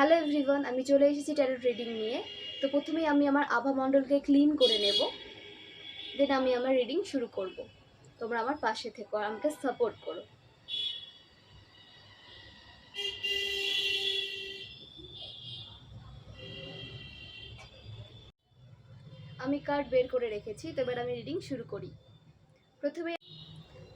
Hello everyone আমি চলে এসেছি ট্যারোট রিডিং নিয়ে। তো প্রথমেই আমি আমার আভা মণ্ডলকে ক্লিন করে নেব। দেন আমি আমার রিডিং শুরু করব। তোমরা আমার পাশে থেকো আর আমাকে সাপোর্ট করো। আমি কার্ড বের করে রেখেছি, তো এবার আমি রিডিং শুরু করি। প্রথমে,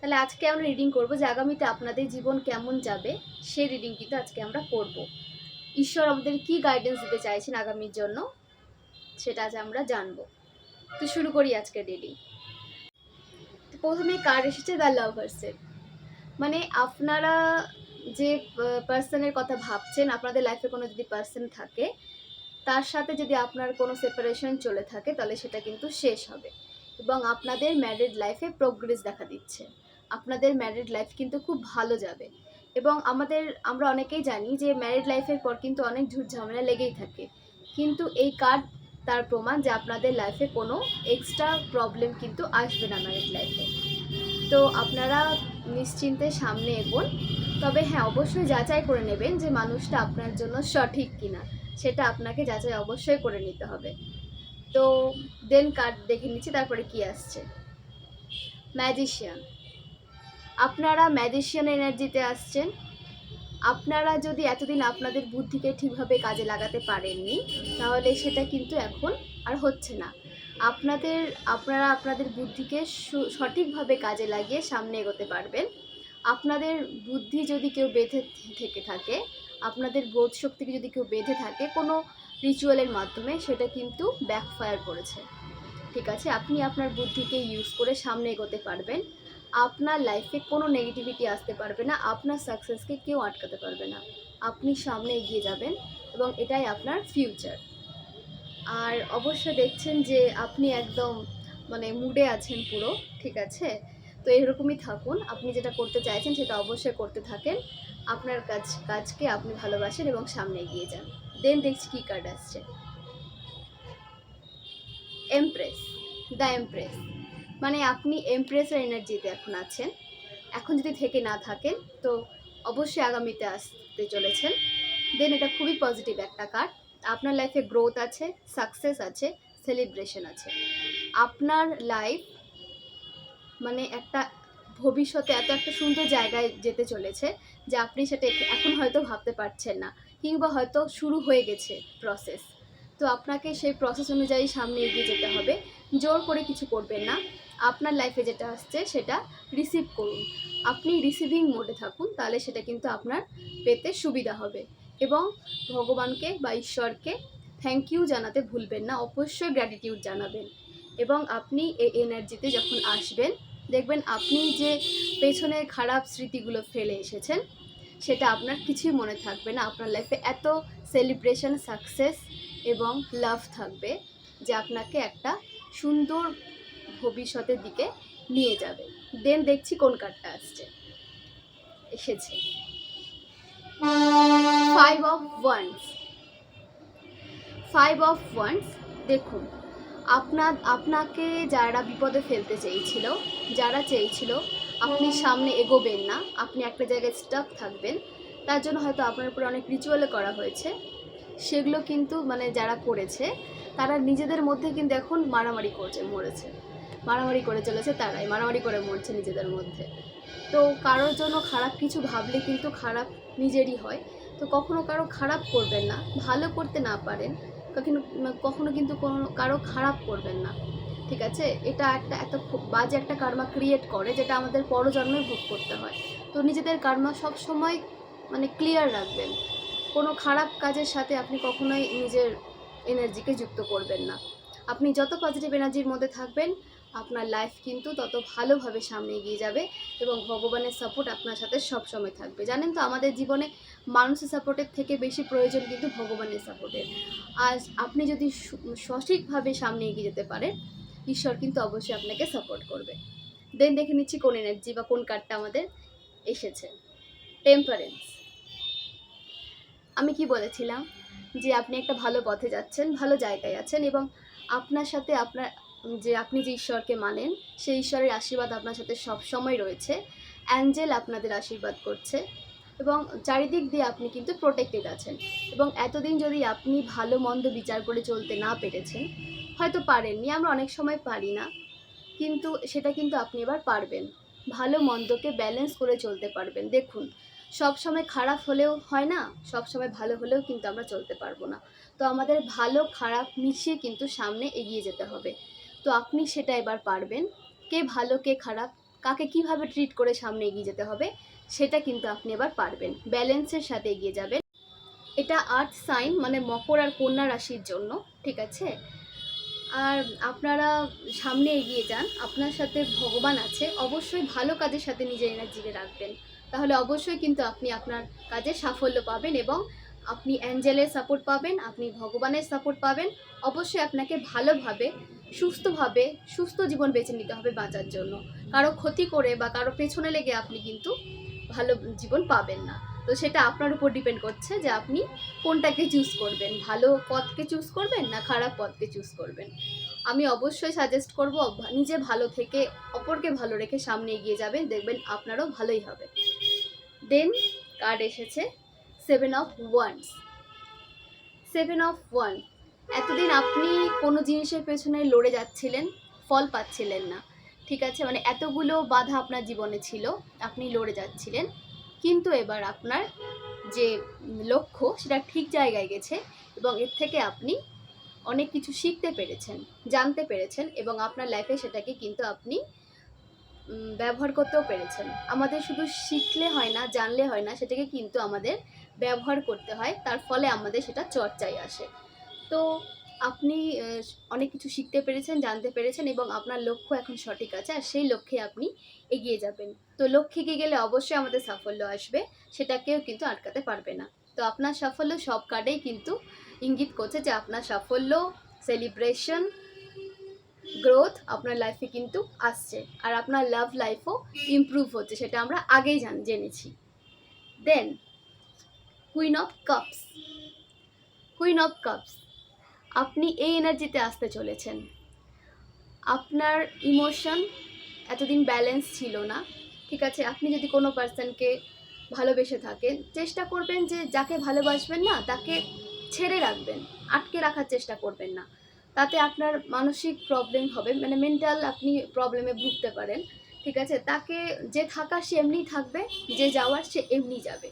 তাহলে আজকে আমরা রিডিং করব যে আগামীতে আপনাদের জীবন কেমন যাবে, সেই রিডিং কিন্তু আজকে আমরা করব। ঈশ্বর আমাদের কি গাইডেন্স দিতে চাইছেন আগামীর জন্য, সেটা আজ আমরা জানব। তো শুরু করি আজকের রিডিং প্রথমে কার্ড এসেছে দ্য লাভার্সের মানে আপনারা যে পার্সনের কথা ভাবছেন, আপনাদের লাইফে কোনো যদি পার্সন থাকে, তার সাথে যদি আপনার কোনো সেপারেশন চলে থাকে, তাহলে সেটা কিন্তু শেষ হবে। এবং আপনাদের ম্যারিড লাইফে প্রোগ্রেস দেখা দিচ্ছে। আপনাদের ম্যারিড লাইফ কিন্তু খুব ভালো যাবে। এবং আমাদের, আমরা অনেকেই জানি যে ম্যারিড লাইফের পর কিন্তু অনেক ঝুট ঝামেলা লেগেই থাকে। কিন্তু এই কার্ড তার প্রমাণ যে আপনাদের লাইফে কোনো এক্সট্রা প্রবলেম কিন্তু আসবে না ম্যারিড লাইফে তো আপনারা নিশ্চিন্তে সামনে এগোন। তবে হ্যাঁ অবশ্যই যাচাই করে নেবেন যে মানুষটা আপনার জন্য সঠিক কিনা। সেটা আপনাকে যাচাই অবশ্যই করে নিতে হবে। তো দেন কার্ড দেখে নিচ্ছি, তারপরে কি আসছে? ম্যাজিশিয়ান আপনারা ম্যাজিশিয়ান এনার্জিতে আসছেন, আপনারা যদি এতদিন আপনাদের বুদ্ধিকে ঠিকভাবে কাজে লাগাতে পারেননি, তাহলে সেটা কিন্তু এখন আর হচ্ছে না। আপনাদের, আপনারা আপনাদের বুদ্ধিকে সঠিকভাবে কাজে লাগিয়ে সামনে এগোতে পারবেন। আপনাদের বুদ্ধি যদি কেউ বেঁধে থেকে থাকে, আপনাদের বোধ শক্তিকে যদি কেউ বেঁধে থাকে, কোনো রিচুয়ালের মাধ্যমে সেটা কিন্তু ব্যাকফায়ার করেছে। ঠিক আছে, আপনি আপনার বুদ্ধিকে ইউজ করে সামনে এগোতে পারবেন। আপনার লাইফে কোনো নেগেটিভিটি আসতে পারবে না, আপনার সাকসেসকে কেউ আটকাতে পারবে না। আপনি সামনে এগিয়ে যাবেন এবং এটাই আপনার ফিউচার আর অবশ্যই দেখছেন যে আপনি একদম মানে মুডে আছেন পুরো, ঠিক আছে? তো এরকমই থাকুন, আপনি যেটা করতে চাইছেন সেটা অবশ্যই করতে থাকেন। আপনার কাজ, কাজকে আপনি ভালোবাসেন এবং সামনে এগিয়ে যান। দেন দেখছি কী কার্ড আসছে। এমপ্রেস দ্য এমপ্রেস মানে আপনি এমপ্রেসের এনার্জিতে এখন আছেন। এখন যদি থেকে না থাকেন, তো অবশ্যই আগামীতে আসতে চলেছেন। দেন এটা খুবই পজিটিভ একটা কার্ড আপনার লাইফে গ্রোথ আছে সাকসেস আছে সেলিব্রেশন আছে। আপনার লাইফ মানে একটা ভবিষ্যতে এত একটা সুন্দর জায়গায় যেতে চলেছে যে আপনি সেটা এখন হয়তো ভাবতে পারছেন না, কিংবা হয়তো শুরু হয়ে গেছে প্রসেস তো আপনাকে সেই প্রসেস অনুযায়ী সামনে এগিয়ে যেতে হবে। জোর করে কিছু করবেন না। আপনার লাইফে যেটা আসছে সেটা রিসিভ করুন। আপনি রিসিভিং মোডে থাকুন, তাহলে সেটা কিন্তু আপনার পেতে সুবিধা হবে। এবং ভগবানকে বা ঈশ্বরকে থ্যাংক ইউ জানাতে ভুলবেন না, অবশ্যই গ্র্যাটিটিউড জানাবেন। এবং আপনি এই এনার্জিতে যখন আসবেন, দেখবেন আপনি যে পেছনের খারাপ স্মৃতিগুলো ফেলে এসেছেন, সেটা আপনার কিছুই মনে থাকবে না। আপনার লাইফে এত সেলিব্রেশন সাকসেস এবং লাভ থাকবে, যে আপনাকে একটা সুন্দর ভবিষ্যতের দিকে নিয়ে যাবে। দেন দেখছি কোন কার্ডটা আসছে। এসেছে। Five of wands five of wands দেখুন আপনার আপনাকে যারা বিপদে ফেলতে চেয়েছিল, যারা চেয়েছিল, আপনি সামনে এগোবেন না, আপনি একটা জায়গায় স্টাক থাকবেন, তার জন্য হয়তো আপনার উপরে অনেক রিচুয়ালে করা হয়েছে। সেগুলো কিন্তু মানে যারা করেছে, তারা নিজেদের মধ্যে কিন্তু এখন মারামারি করছে, মরেছে। মারামারি করে চলেছে তারাই, মারামারি করে মরছে নিজেদের মধ্যে। তো কারোর জন্য খারাপ কিছু ভাবলে কিন্তু খারাপ নিজেরই হয়। তো কখনো কারও খারাপ করবেন না, ভালো করতে না পারেন, কখনো কখনো কিন্তু কোনো, কারও খারাপ করবেন না। ঠিক আছে? এটা একটা এত বাজে একটা কার্মা ক্রিয়েট করে, যেটা আমাদের পরজন্মে ভোগ করতে হয়। তো নিজেদের কার্মা সব সময় মানে ক্লিয়ার রাখবেন। কোনো খারাপ কাজের সাথে আপনি কখনোই নিজের এনার্জিকে যুক্ত করবেন না। আপনি যত পজিটিভ এনার্জির মধ্যে থাকবেন, আপনার লাইফ কিন্তু তত ভালোভাবে সামনে এগিয়ে যাবে এবং ভগবানের সাপোর্ট আপনার সাথে সব সময় থাকবে। জানেন তো, আমাদের জীবনে মানুষের সাপোর্টের থেকে বেশি প্রয়োজন কিন্তু ভগবানের সাপোর্টের আজ আপনি যদি সঠিকভাবে সামনে এগিয়ে যেতে পারেন, ঈশ্বর কিন্তু অবশ্যই আপনাকে সাপোর্ট করবে। দেন দেখে নিচ্ছি কোন এনার্জি বা কোন কার্ডটা আমাদের এসেছে। টেম্পারেন্স আমি কি বলেছিলাম? যে আপনি একটা ভালো পথে যাচ্ছেন, ভালো জায়গায় আছেন এবং আপনার সাথে আপনার, যে আপনি যে ঈশ্বরকে মানেন, সেই ঈশ্বরের আশীর্বাদ আপনার সাথে সব সময় রয়েছে। অ্যাঞ্জেল আপনাদের আশীর্বাদ করছে এবং চারিদিক দিয়ে আপনি কিন্তু প্রোটেক্টেড আছেন এবং এতদিন যদি আপনি ভালো মন্দ বিচার করে চলতে না পেরেছেন, হয়তো পারেননি, আমরা অনেক সময় পারি না, কিন্তু সেটা কিন্তু আপনি এবার পারবেন। ভালো মন্দকে ব্যালেন্স করে চলতে পারবেন। দেখুন সব সময় খারাপ হলেও হয় না, সব সময় ভালো হলেও কিন্তু আমরা চলতে পারব না। তো আমাদের ভালো, খারাপ মিশিয়ে কিন্তু সামনে এগিয়ে যেতে হবে। তো আপনি সেটা এবার পারবেন। কে ভালো, কে খারাপ, কাকে কীভাবে ট্রিট করে সামনে এগিয়ে যেতে হবে, সেটা কিন্তু আপনি এবার পারবেন। ব্যালেন্সের সাথে এগিয়ে যাবেন। এটা আর্থ সাইন মানে মকর আর কন্যা রাশির জন্য, ঠিক আছে? আর আপনারা সামনে এগিয়ে যান, আপনার সাথে ভগবান আছে, অবশ্যই ভালো কাজের সাথে নিজের এনার্জিকে রাখবেন। তাহলে অবশ্যই কিন্তু আপনি আপনার কাজে সাফল্য পাবেন এবং আপনি অ্যাঞ্জেলের সাপোর্ট পাবেন, আপনি ভগবানের সাপোর্ট পাবেন। অবশ্যই আপনাকে ভালোভাবে, সুস্থভাবে সুস্থ জীবন বেছে নিতে হবে বাঁচার জন্য। কারও ক্ষতি করে বা কারও পেছনে লেগে আপনি কিন্তু ভালো জীবন পাবেন না। তো সেটা আপনার উপর ডিপেন্ড করছে যে আপনি কোনটাকে চুজ করবেন, ভালো পথকে চুজ করবেন না খারাপ পথকে চুজ করবেন? আমি অবশ্যই সাজেস্ট করব, নিজে ভালো থেকে অপরকে ভালো রেখে সামনে এগিয়ে যাবেন, দেখবেন আপনারও ভালোই হবে। দেন কার্ড এসেছে seven of wands seven of wand এতদিন আপনি কোনো জিনিসের পেছনে লড়ে যাচ্ছিলেন, ফল পাচ্ছিলেন না, ঠিক আছে? মানে এতগুলো বাধা আপনার জীবনে ছিল, আপনি লড়ে যাচ্ছিলেন। কিন্তু এবার আপনার যে লক্ষ্য, সেটা ঠিক জায়গায় গেছে এবং এর থেকে আপনি অনেক কিছু শিখতে পেরেছেন, জানতে পেরেছেন এবং আপনার লাইফে সেটাকে কিন্তু আপনি ব্যবহার করতেও পেরেছেন। আমাদের শুধু শিখলে হয় না, জানলে হয় না, সেটাকে কিন্তু আমাদের ব্যবহার করতে হয়। তার ফলে আমাদের সেটা চর্চায় আসে। তো আপনি অনেক কিছু শিখতে পেরেছেন, জানতে পেরেছেন এবং আপনার লক্ষ্য এখন সঠিক আছে আর সেই লক্ষ্যে আপনি এগিয়ে যাবেন। তো লক্ষ্যে এগিয়ে গেলে অবশ্যই আমাদের সাফল্য আসবে, সেটাকেও কিন্তু আটকাতে পারবে না। তো আপনার সাফল্য সব কার্ডেই কিন্তু ইঙ্গিত করছে যে আপনার সাফল্য সেলিব্রেশন গ্রোথ আপনার লাইফে কিন্তু আসছে। আর আপনার লাভ লাইফও ইমপ্রুভ হচ্ছে, সেটা আমরা আগেই জান, জেনেছি। Then queen of cups queen of cups আপনি এই এনার্জিতে আসতে চলেছেন। আপনার ইমোশন এতদিন ব্যালেন্স ছিল না, ঠিক আছে? আপনি যদি কোনো পার্সনকে ভালোবেসে থাকেন, চেষ্টা করবেন যে যাকে ভালোবাসবেন না, তাকে ছেড়ে রাখবেন, আটকে রাখার চেষ্টা করবেন না। তাতে আপনার মানসিক প্রবলেম হবে মানে মেন্টাল আপনি প্রবলেমে ভুগতে পারেন, ঠিক আছে? তাকে যে থাকা সে এমনিই থাকবে, যে যাওয়ার সে এমনি যাবে।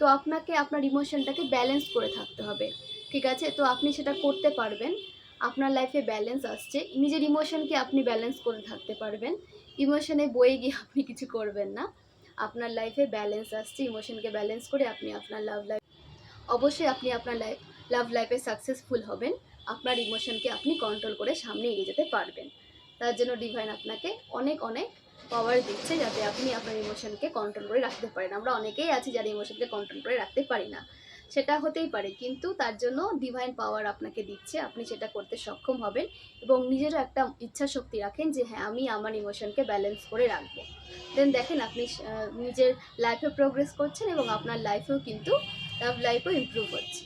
তো আপনাকে আপনার ইমোশনটাকে ব্যালেন্স করে থাকতে হবে, ঠিক আছে? তো আপনি সেটা করতে পারবেন, আপনার লাইফে ব্যালেন্স আসছে। নিজের ইমোশনকে আপনি ব্যালেন্স করে থাকতে পারবেন। ইমোশনে বয়ে গিয়ে আপনি কিছু করবেন না। আপনার লাইফে ব্যালেন্স আসছে ইমোশনকে ব্যালেন্স করে আপনি আপনার লাভ লাইফ অবশ্যই আপনি আপনার লাইফ লাভ লাইফে সাকসেসফুল হবেন। আপনার ইমোশনকে আপনি কন্ট্রোল করে সামনে এগিয়ে যেতে পারবেন। তার জন্য ডিভাইন আপনাকে অনেক অনেক পাওয়ার দিচ্ছে যাতে আপনি আপনার ইমোশনকে কন্ট্রোল করে রাখতে পারেন। আমরা অনেকেই আছি যারা ইমোশনকে কন্ট্রোল করে রাখতে পারি না। সেটা হতেই পারে, কিন্তু তার জন্য ডিভাইন পাওয়ার আপনাকে দিচ্ছে। আপনি সেটা করতে সক্ষম হবেন এবং নিজেরও একটা ইচ্ছা শক্তি রাখেন যে হ্যাঁ আমি আমার ইমোশনকে ব্যালেন্স করে রাখব। দেন দেখেন আপনি নিজের লাইফে প্রোগ্রেস করছেন এবং আপনার লাইফেও কিন্তু লাইফও ইমপ্রুভ হচ্ছে।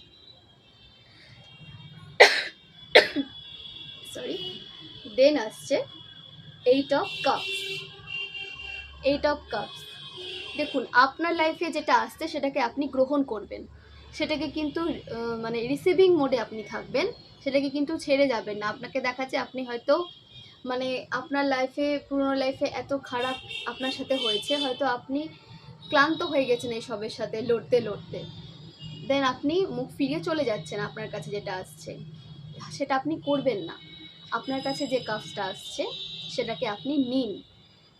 সরি দেন আসছে eight of cups eight of cups দেখুন, আপনার লাইফে যেটা আসছে সেটাকে আপনি গ্রহণ করবেন। সেটাকে কিন্তু মানে রিসিভিং মোডে আপনি থাকবেন। সেটাকে কিন্তু ছেড়ে যাবেন না। আপনাকে দেখাচ্ছে আপনি হয়তো মানে আপনার লাইফে পুরোনো লাইফে এত খারাপ আপনার সাথে হয়েছে, হয়তো আপনি ক্লান্ত হয়ে গেছেন এই সবের সাথে, লড়তে লড়তে। দেন আপনি মুখ ফিরে চলে যাচ্ছেন আপনার কাছে যেটা আসছে। সেটা আপনি করবেন না। আপনার কাছে যে কাজটা আসছে, সেটাকে আপনি নিন।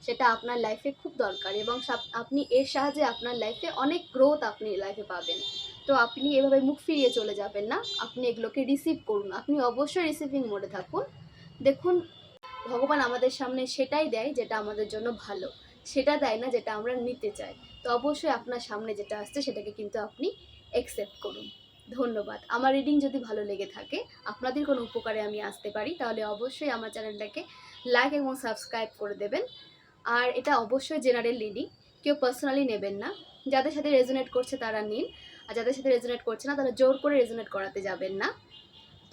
সেটা আপনার লাইফে খুব দরকার এবং আপনি এর সাহায্যে আপনার লাইফে অনেক গ্রোথ আপনি লাইফে পাবেন। তো আপনি এভাবে মুখ ফিরিয়ে চলে যাবেন না। আপনি এগুলোকে রিসিভ করুন। আপনি অবশ্যই রিসিভিং মোডে থাকুন। দেখুন, ভগবান আমাদের সামনে সেটাই দেয় যেটা আমাদের জন্য ভালো। সেটা দেয় না যেটা আমরা নিতে চাই। তো অবশ্যই আপনার সামনে যেটা আসছে, সেটাকে কিন্তু আপনি অ্যাকসেপ্ট করুন। ধন্যবাদ। আমার রিডিং যদি ভালো লেগে থাকে, আপনাদের কোনো উপকারে আমি আসতে পারি, তাহলে অবশ্যই আমার চ্যানেলটাকে লাইক এবং সাবস্ক্রাইব করে দেবেন। আর এটা অবশ্যই জেনারেল রিডিং কেউ পার্সোনালি নেবেন না। যাদের সাথে রেজোনেট করছে তারা নিন, আর যাদের সাথে রেজোনেট করছে না, তারা জোর করে রেজোনেট করাতে যাবেন না।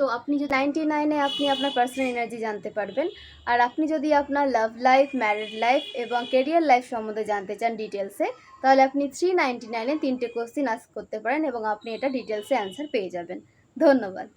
তো আপনি যদি নাইনটি নাইনে আপনি আপনার পার্সোনাল এনার্জি জানতে পারবেন। আর আপনি যদি আপনার লাভ লাইফ ম্যারিড লাইফ এবং কেরিয়ার লাইফ সম্বন্ধে জানতে চান ডিটেলসে তাহলে আপনি থ্রি নাইনটি নাইনে তিনটে কোশ্চিন আস করতে পারেন এবং আপনি এটা ডিটেলসে অ্যান্সার পেয়ে যাবেন। ধন্যবাদ।